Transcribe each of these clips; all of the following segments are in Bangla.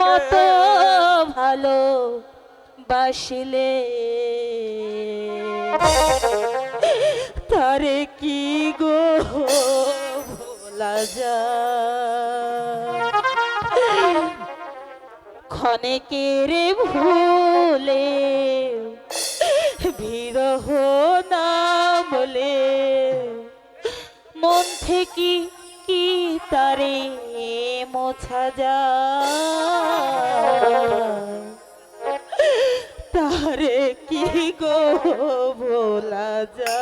মতো ভালো বাসিলে। তারে কি গো ভোলা যা ক্ষণেকের ভুলে বিরহ না বলে মন থেকে কি তারে মোছা যা। তারে কি গো ভোলা যা।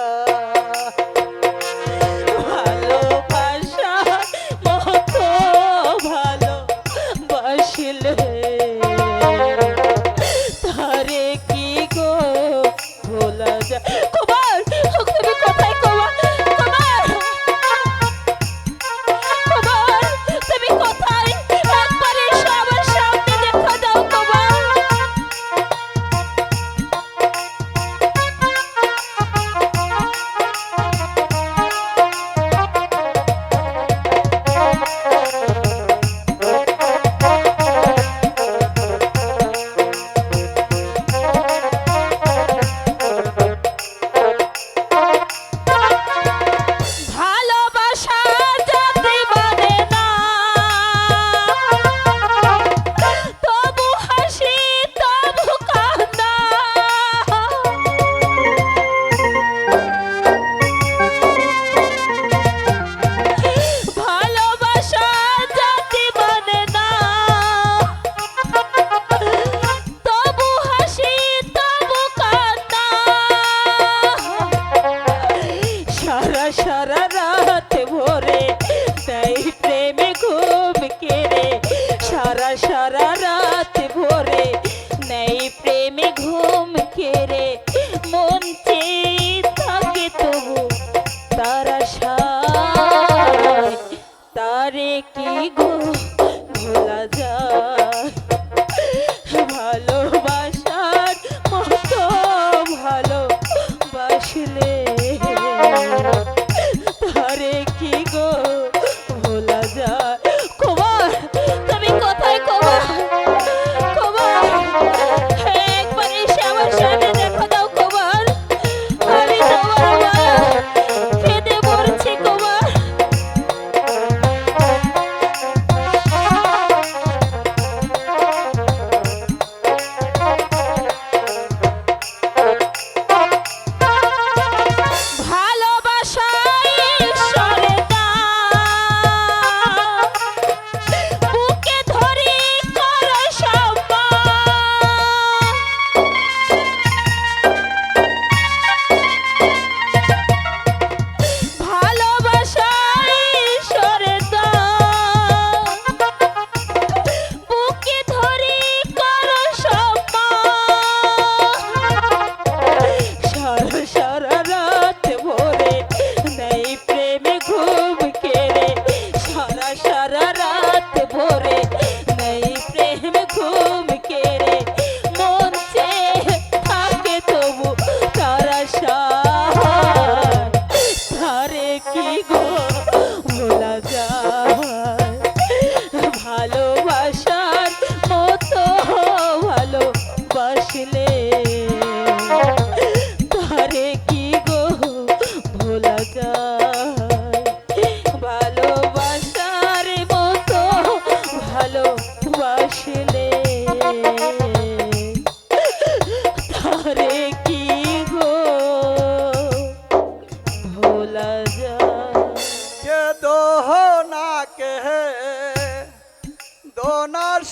সারা রাত ভোরে তাই প্রেমে ঘুম কেড়ে। সারা সারা রাত ভোরে নাই প্রেমে ঘুম কেড়ে। মন চেয়ে থাকে তবু তারা সারে কি ঘুম ভোলা যায়?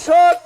দর্শক